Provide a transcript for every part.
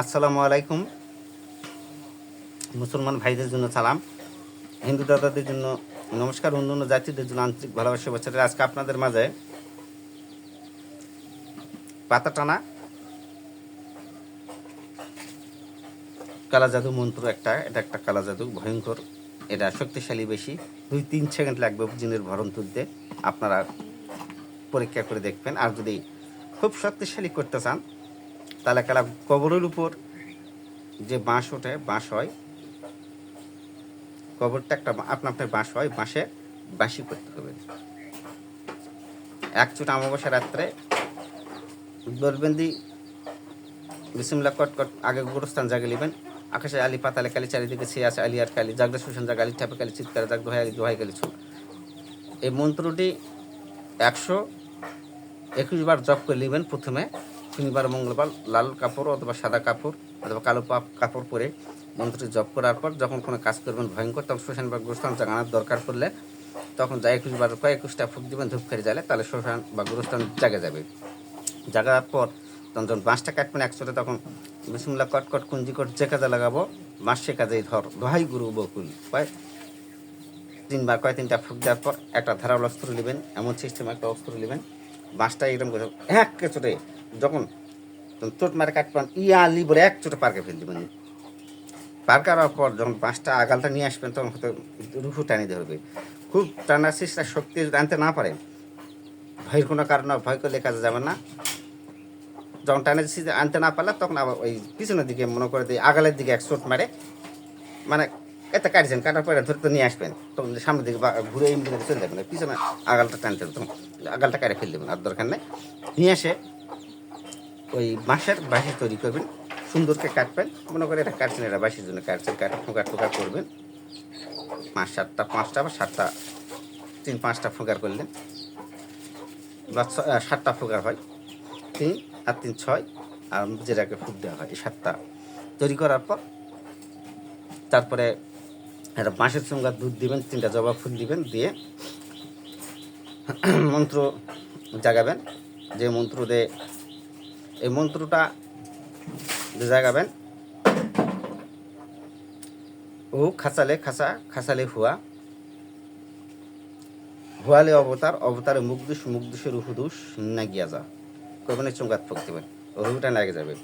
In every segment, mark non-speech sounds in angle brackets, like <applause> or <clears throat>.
আসসালামু আলাইকুম। মুসলমান ভাইদের জন্য সালাম। হিন্দু দাদাদের জন্য নমস্কার। অন্য অন্য জাতিদের জন্য আন্তরিক ভালোবাসা বছরের আজকে আপনাদের মাঝে পাতা টানা কালা জাদু মন্ত্র একটা, এটা একটা কালা জাদু, ভয়ঙ্কর। এটা শক্তিশালী বেশি। দুই তিন সেকেন্ড লাগবে জিনের ভরণ তুলতে। আপনারা পরীক্ষা করে দেখবেন। আর যদি খুব শক্তিশালী করতে চান তাহলে কালা কবরের উপর যে বাঁশ ওঠে, বাঁশ হয়, কবরটা একটা আপনা আপনার বাঁশ হয়, বাঁশে বাঁশি করতে হবে। এক চুট অমাবস্যা রাত্রে বলবেন দি বিসিমলা কট কট আগে গোরস্থান জাগে নেবেন। আকাশে আলি পাতালে কালি, চারিদিকে ছে আছে আলি আর কালি জাগদা সুশান জাগ আলি, ঠাপে কালি, চিৎকার জাগ, দোহাই আলি, দোহাই কালি ছুল এই মন্ত্রটি একশো একুশ বার জপ করে নেবেন প্রথমে। শনিবার, মঙ্গলবার লাল কাপড় অথবা সাদা কাপড় অথবা কালো পাপ কাপড় পরে মন্ত্রটি জপ করার পর যখন কোনো কাজ করবেন ভয়ঙ্কর, তখন শ্মশান বা গোস্থান জাগানোর দরকার পড়লে তখন যা একুশ বার কয়েক একুশটা ফুক দিবেন ধূপ খেয়ে জ্বালে, তাহলে শ্মশান বা গোরস্থান জাগে যাবে। জাগার পর তখন যখন বাঁশটা কাটবেন একসাথে তখন বিসমুল্লা কট কট, কুঞ্জি কট, যে কাজে লাগাবো বাঁশ সে কাজেই ধর, দোহাই গুরু বকুল। কয় তিনবার কয় তিনটা ফুক দেওয়ার পর একটা ধারাল অস্ত্র নেবেন, এমন সিস্টেম একটা অস্ত্র নেবেন, বাঁশটা এরকম করে এক চোটে যখন চোট মারে কাটবেন ইয়ালি বলে এক চোটে পার্কে ফেল দেবেন। পার করার পর যখন পাঁচটা আগালটা নিয়ে আসবেন, তখন হয়তো রুহু টানি ধরবে। খুব টানা চেষ্টা শক্তি যদি আনতে না পারেন, ভয়ের কোনো কারণে ভয় করলে কাজে যাবে না। যখন টানে সিজে আনতে না পারলে তখন আবার ওই পিছনের দিকে মনে করে দিয়ে আগালের দিকে এক চোট মারে। মানে এতে কাটছেন কাটার পরে ধরতে নিয়ে আসবেন। তখন সামনের দিকে ঘুরে চলে যাবেন পিছনে আগালটা টানতে তখন আগালটা কাটে ফেলে দেবেন, আর দরকার নেই। নিয়ে এসে ওই বাঁশের বাঁশি তৈরি করবেন। সুন্দরকে কাটবেন। মনে করে এটা কাটছেন, এটা বাঁশির জন্য কাটছেন। কাটা ফোঁকা টোকা করবেন। পাঁচ, সাতটা, পাঁচটা বা সাতটা, তিন, পাঁচটা ফোঁকার করলেন। বা সাতটা ফোঁকার হয়। তিন আর তিন, ছয়, আর যেটাকে ফুক দেওয়া হয়, এই সাতটা। তৈরি করার পর তারপরে একটা বাঁশের সঙ্গে দুধ দিবেন, তিনটা জবা ফুল দিবেন, দিয়ে মন্ত্র জাগাবেন। যে মন্ত্র দিয়ে এই মন্ত্রটা জাগাবেন, ও খাসালে খাসা খাসালে হুয়া হুয়ালে অবতার, অবতারে মুগদুষ মুগদুষের উহুদুষ না গিয়া যা। কবেন চুঙ্গাত ফুক দেবেন রুহুটা লাগে যাবে।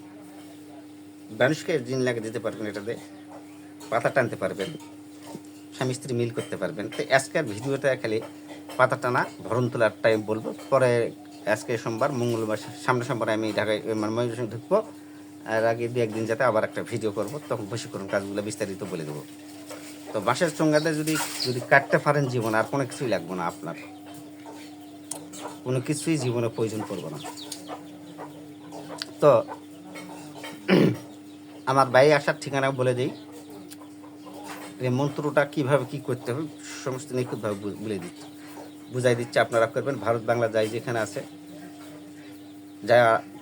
মানুষকে জিন লাগে দিতে পারবেন এটাতে। পাতা টানতে পারবেন। স্বামী স্ত্রী মিল করতে পারবেন। তো আজকের ভিডিওটা খালি পাতা টানা, ভরণ তোলার টাইম বলব। পরে আজকে সোমবার, মঙ্গলবার, সামনে সোমবার আমি ঢাকায় মানে ময়ূরসঙ্গে ঢুকবো। আর আগে দু একদিন যাতে আবার একটা ভিডিও করব, তখন বসীকরণ কাজগুলো বিস্তারিত বলে দেবো। তো বাঁশের চঙ্গাতে যদি যদি কাটতে পারেন জীবন, আর কোনো কিছুই লাগবে না আপনার। কোনো কিছুই জীবনে প্রয়োজন পড়বে না। তো, <clears throat> আমার বাড়ি আসার ঠিকানা বলে দিই। এই মন্ত্রটা কীভাবে কী করতে হবে, সমস্ত নিখুঁতভাবে বলে দিচ্ছি। বুঝাই দিচ্ছে, আপনারা করবেন। ভারত বাংলা যাই যেখানে আছে। যা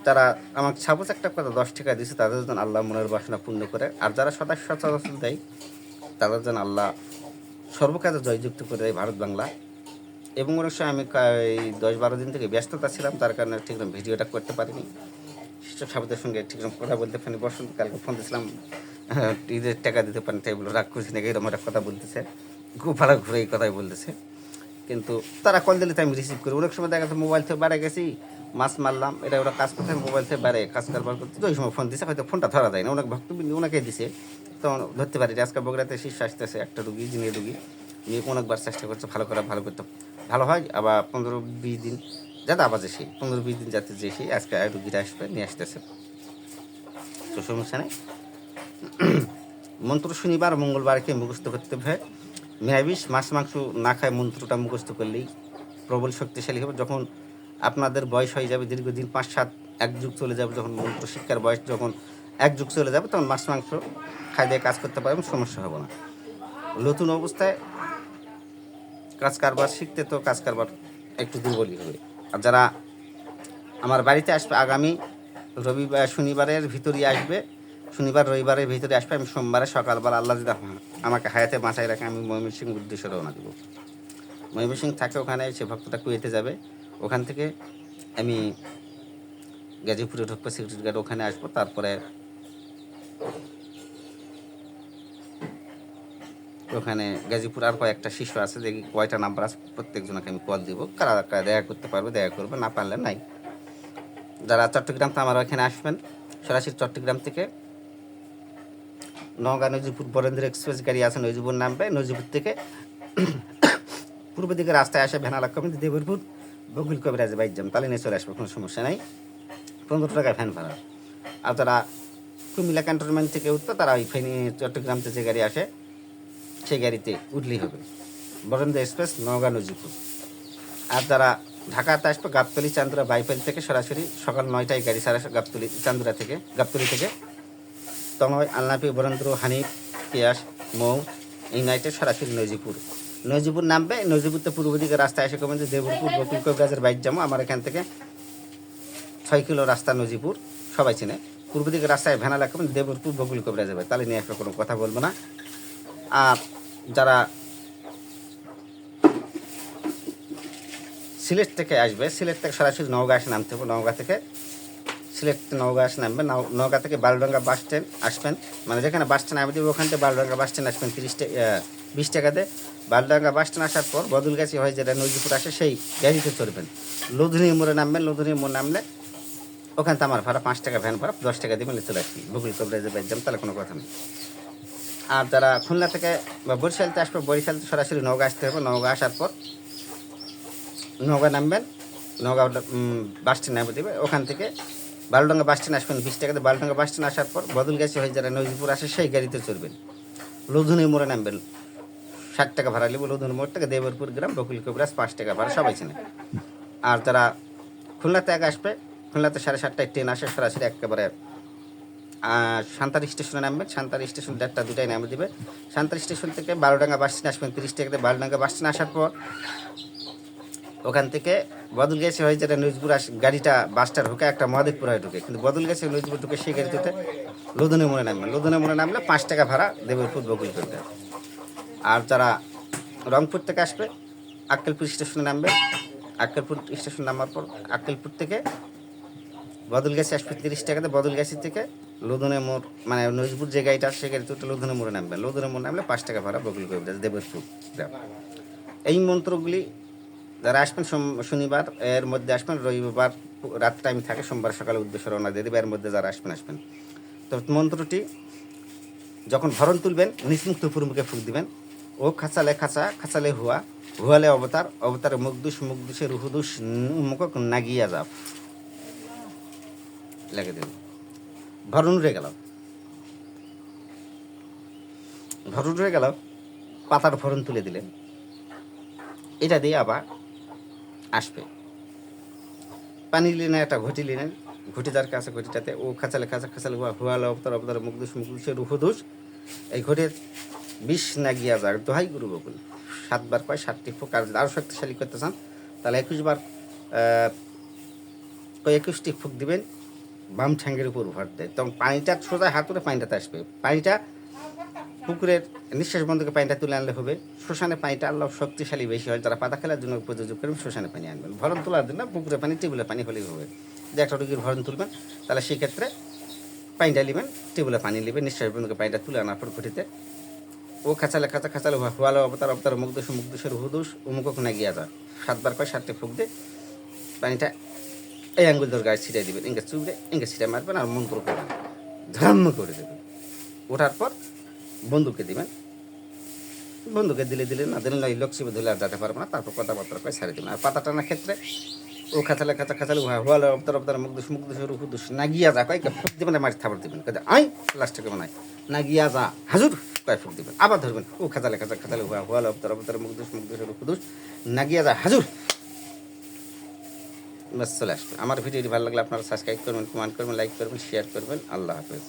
তারা আমাকে সাপোজ একটা কথা দশ টাকা দিচ্ছে তাদের যেন আল্লাহ মনের বাসনা পূর্ণ করে। আর যারা সদা সচরাচর দেয় তাদের যেন আল্লাহ সর্বকাজে জয়যুক্ত করে দেয় ভারত বাংলা। এবং অনেক সময় আমি এই দশ বারো দিন থেকে ব্যস্ততা ছিলাম তার কারণে ঠিক ভিডিওটা করতে পারিনি। শিক্ষক সাহেবদের সঙ্গে ঠিকরকম কথা বলতে পারিনি। বসন্ত কালকে ফোন দিয়েছিলাম হ্যাঁ, ঈদের টাকা দিতে পারেন তাই বলে রাগ করছি নাকি? এরকম একটা কথা বলতেছে। খুব ভালো ঘুরে এই কথাই বলতেছে। কিন্তু তারা কল দিলে আমি রিসিভ করি। অনেক সময় দেখা যাচ্ছে মোবাইল থেকে বাইরে গেছি, মাছ মারলাম, এটা ওরা কাজ করতে মোবাইল থেকে বাইরে কাজ কারবার করতে ওই সময় ফোন দিছে, হয়তো ফোনটা ধরা যায় না, অনেক ভক্তবৃন্দ ওনাকে দিছে। তো ধরতে পারি, আজকে বগুড়াতে শীর্ষ আসতেছে একটা রুগী, যিনি রুগী নিয়ে অনেকবার চেষ্টা করছে ভালো করা, ভালো করতে। ভালো হয়, আবার পনেরো বিশ দিন, যাতে আবার যে সেই পনেরো বিশ দিন যাতে যে সেই আজকে রুগীরা আসবে, নিয়ে আসতেছে। তো সমস্যা নেই। <clears throat> মন্ত্র শনিবার মঙ্গলবারকে মুখস্থ করতে হয় নিরামিষ মাছ, মাংস না খায় মন্ত্রটা মুখস্থ করলেই প্রবল শক্তিশালী হবে। যখন আপনাদের বয়স হয়ে যাবে, দীর্ঘদিন পাঁচ, সাত, এক যুগ চলে যাবে, যখন মন্ত্র শিক্ষার বয়স যখন এক যুগ চলে যাবে, তখন মাছ, মাংস খাই দিয়ে কাজ করতে পারবেন সমস্যা হবে না। নতুন অবস্থায় কাজ কারবার শিখতে তো কাজ কারবার একটু দুর্বলই হবে। আর যারা আমার বাড়িতে আসবে, আগামী রবিবার, শনিবারের ভিতরেই আসবে শনিবার, রবিবারের ভিতরে আসবে, আমি সোমবারে সকালবেলা আল্লাহ যদি আমাকে হায়াতে বাঁচাই রাখে, আমি ময়মনসিং উদ্দেশ্যে রওনা দেবো। ময়মনসিং থাকে ওখানে, সে ভক্তটা কুয়েতে যাবে। ওখান থেকে আমি গাজীপুরে ঢুকবো, সিকিউরিটি গার্ড ওখানে আসব, তারপরে ওখানে গাজীপুর আর কয়েকটা শিশু আছে, দেখি কয়টা নাম্বার আছে, প্রত্যেকজনকে আমি কল দেবো। কারা কারা দেখা করতে পারবে, দেখা করবে, না পারলে নাই। যারা চট্টগ্রাম তো আমার ওখানে আসবেন, সরাসরি চট্টগ্রাম থেকে নওগাঁ নজিপুর বরেন্দ্র এক্সপ্রেস গাড়ি আছে নজিপুর নামবে নজিপুর থেকে পূর্ব দিকে রাস্তায় আসে ভ্যানালা কমিটি, দেবরপুর বকুল কবিরাজ বাইক যাম তাহলে নিয়ে চলে আসবে, কোনো সমস্যা নাই। পনেরো টাকা ফ্যান ভাড়া। আর যারা কুমিল্লা ক্যান্টনমেন্ট থেকে উঠতো, তারা ওই ফেনি চট্টগ্রামতে যে গাড়ি আসে, সেই গাড়িতে উঠলেই হবে। বরেন্দ্র এক্সপ্রেস নওগাঁ নজিপুর আর যারা ঢাকাতে আসবে, গাবতলি, চান্দুরা, বাইপাইল থেকে সরাসরি সকাল নয়টায় গাড়ি সারা গাবতলি, চান্দুরা থেকে, গাবতলি থেকে। তনয় আলনাপি বরেন্দ্র, হানিফ, পিয়াস, মৌ এই নাইটে সরাসরি নজিপুর নজিপুর নামবে নজিপুরতে পূর্ব দিকে রাস্তায় এসে কমেন যে দেবরপুর বকুল কবিরাজের বাইক যাব আমার এখান থেকে ছয় কিলো রাস্তা নজিপুর সবাই চেনে। পূর্ব দিকে রাস্তায় ভ্যানা লাগবেন দেবরপুর বকুল কবিরাজের বাইক তাহলে নিয়ে আসলে কোনো কথা বলব না। আর যারা সিলেট থেকে আসবে, সিলেট থেকে সরাসরি নওগাঁ এসে নামতে হবে, নওগাঁ থেকে সিলেট নওগাঁ এসে নামবেন। নওগাঁ থেকে বালডাঙ্গা বাস স্ট্যান্ড আসবেন। মানে যেখানে বাস স্ট্যান্ড দেবে ওখান থেকে বালডাঙ্গা বাস স্ট্যান্ড আসবেন তিরিশ বিশ টাকাতে বালডাঙ্গা বাস স্ট্যান্ড আসার পর বদলগাছি হয় যেটা নজিপুর আসে সেই গাড়িতে চড়বেন। লুধুনি মোড়ে নামবেন। লুধুনি মোড় নামলে ওখান থেকে আমার ভাড়া পাঁচ টাকা ভ্যান ভাড়া দশ টাকা দিয়ে মিলে চলে আসবেন গুগল কবরেজে বাইজাম তাহলে কোনো কথা নেই। আর যারা খুলনা থেকে বা বরিশালতে আসবে বরিশাল সরাসরি নওগাঁ আসতে হবে। নওগাঁ আসার পর নওগাঁ নামবেন। নওগাঁ উম, বাস স্ট্যান্ড নামে দেবে। ওখান থেকে বালুডাঙ্গা বাস স্ট্যান্ড আসবেন, বিশ টাকাতে বালুডাঙ্গা বাস স্ট্যান্ড আসার পর বদল গেছে হয়ে যারা নজিপুর আসে, সেই গাড়িতে চড়বেন। লুধুনি মোড়ে নামবেন। ষাট টাকা ভাড়া নেব, লুধুনি মোড় থেকে দেবরপুর গ্রাম বকুল কবিরাজ পাঁচ টাকা ভাড়া, সবাই চেনে। আর তারা খুলনাতে এক আসবে, খুলনাতে সাড়ে সাতটায় ট্রেন আসে, সরাসরি একেবারে সান্তার স্টেশনে নামবেন। সান্তার স্টেশন দেড়টা দুটাই নামে দেবে। সান্তার স্টেশন থেকে বারোডাঙ্গা বাস স্ট্যান্ড আসবেন, তিরিশ টাকাতে বারোডাঙ্গা বাস স্ট্যান্ড আসার পর ওখান থেকে বদল গেছে হয়ে যেটা আস গাড়িটা বাসটা ঢুকে একটা মহাদেবপুর হয়ে ঢুকে। কিন্তু বদল গেছে নিউজপুর ঢুকে সেই গাড়িতে লুধুনে মোড়ে নামবেন লুধুনে মোড়ে নামলে পাঁচ টাকা ভাড়া দেবরপুর বকুল করতে আর যারা রংপুর থেকে আসবে, আক্কেলপুর স্টেশনে নামবে। আক্কেলপুর স্টেশন নামার পর আক্কেলপুর থেকে বদল গেছে আসবে তিরিশ টাকাতে। বদল গেছি থেকে লুধুনে মোড় মানে নজিপুর যে গাড়িটা আছে সেই গাড়িতে উঠে লুধুনে মোড়ে নামবে। লুধুনে মোড়ে নামলে পাঁচ টাকা ভাড়া বকুল করবে দেবরপুর গ্রাম। এই মন্ত্রগুলি যারা আসবেন শনিবার, এর মধ্যে আসবেন, রবিবার রাত টাইম থাকে, সোমবার সকালে উদ্দেশ্য রওনা দিয়ে দেবে, এর মধ্যে যারা আসবেন আসবেন। তো মন্ত্রটি, যখন ভরণ তুলবেন নিষ্মুক্ত মুখে ফুক দিবেন। ও খাঁচালে খাঁচা, খাঁচালে হুয়া, হুয়ালে অবতার, অবতারে মুখদুষ মুখদুষে রুহুদুষ মুখ নাগিয়া যাও। লেগে দিন। ভরণ উড়ে গেল। ভরণ উড়ে গেল, পাতার ভরণ তুলে দিলেন। এটা দিয়ে আবার আসবে। পানি লিনে একটা ঘটি লিনেন ঘটি যার কাছে ঘটিটাতে ও খাঁচালে খাঁচা খাঁচালে হুয়া হুয়ালে অবতার অবতার মুখদুষ মুখদুষে রুহুদুষ এই ঘটির বিষ না গিয়া যাক দোহাই গুরু বকুল। সাতবার কয় সাতটি ফোক আর আরও শক্তিশালী করতে চান তাহলে একুশ বার আহ, ওই একুশটি ফুক দিবেন বাম ঠ্যাঙ্গের উপর ভর দেয়। তখন পানিটা সোজা হাতুড়ে পানিটাতে আসবে। পানিটা পুকুরের নিঃশ্বাস বন্ধকে পানিটা তুলে আনলে হবে। শ্মশানে পানিটা আল্লাহ শক্তিশালী বেশি হয়। যারা পাতা খেলার জন্য প্রযোজ্য করবেন শ্মশানে পানি আনবেন। ভরণ তোলার জন্য পুকুরে পানি, টেবিলে পানি হলেই হবে। যে একটা রুগীর ভরণ তুলবেন, তাহলে সেক্ষেত্রে পানিটা নেবেন, টেবিলে পানি নেবেন, নিঃশ্বাস বন্ধকে পানিটা তুলে আনার পর ঘটিতে ও খাঁচালে খাঁচা, খাঁচালে হুয়ালো অবতার অবতার মুগ্ধস মুগ্ধসের হুদুস উমুক না গিয়া যায় সাতবার কয়, সাতটে ফুক দিয়ে পানিটা এই আঙ্গুল ধর গায়ে ছিটাই দিবেন। এঙ্গে চুবড়ে, এঙ্গে ছিটাই মারবেন আর মন্ত্র করবেন। ধর্ম করে দেবেন। ওঠার পর বন্ধুকে দিবেন। বন্ধুকে দিলে দিলে না, দিলে ওই লক্ষ্মী ধুলে আর যেতে পারব না, তারপর কথাবার্তা কয় ছাড়ি দেবেন। আর পাতা টানার ক্ষেত্রে ও খাঁচালে খাঁচা খাঁচালে হুয়ালো অবতার অবতার মুগ্ধস মুগ্ধসের হুদুস না গিয়া যা কয় ফুক দেবেন মারি থাবার দিবেন। কয় আই লাস্টে কেমন নাই, না গিয়া যা, হাজুর, কয় ফুক দিবেন। আবার ধরবেন, ও খাঁচালে খাঁচা খাঁচালে হুয়া হুয়ালো অবতার অবতার মুগ্ধস মুগ্ধসের হুদুস না গিয়া যা, হাজুর। চলে আসবে। আমার ভিডিওটি ভালো লাগলে আপনারা সাবস্ক্রাইব করবেন কমেন্ট করবেন লাইক করবেন শেয়ার করবেন। আল্লাহ হাফেজ।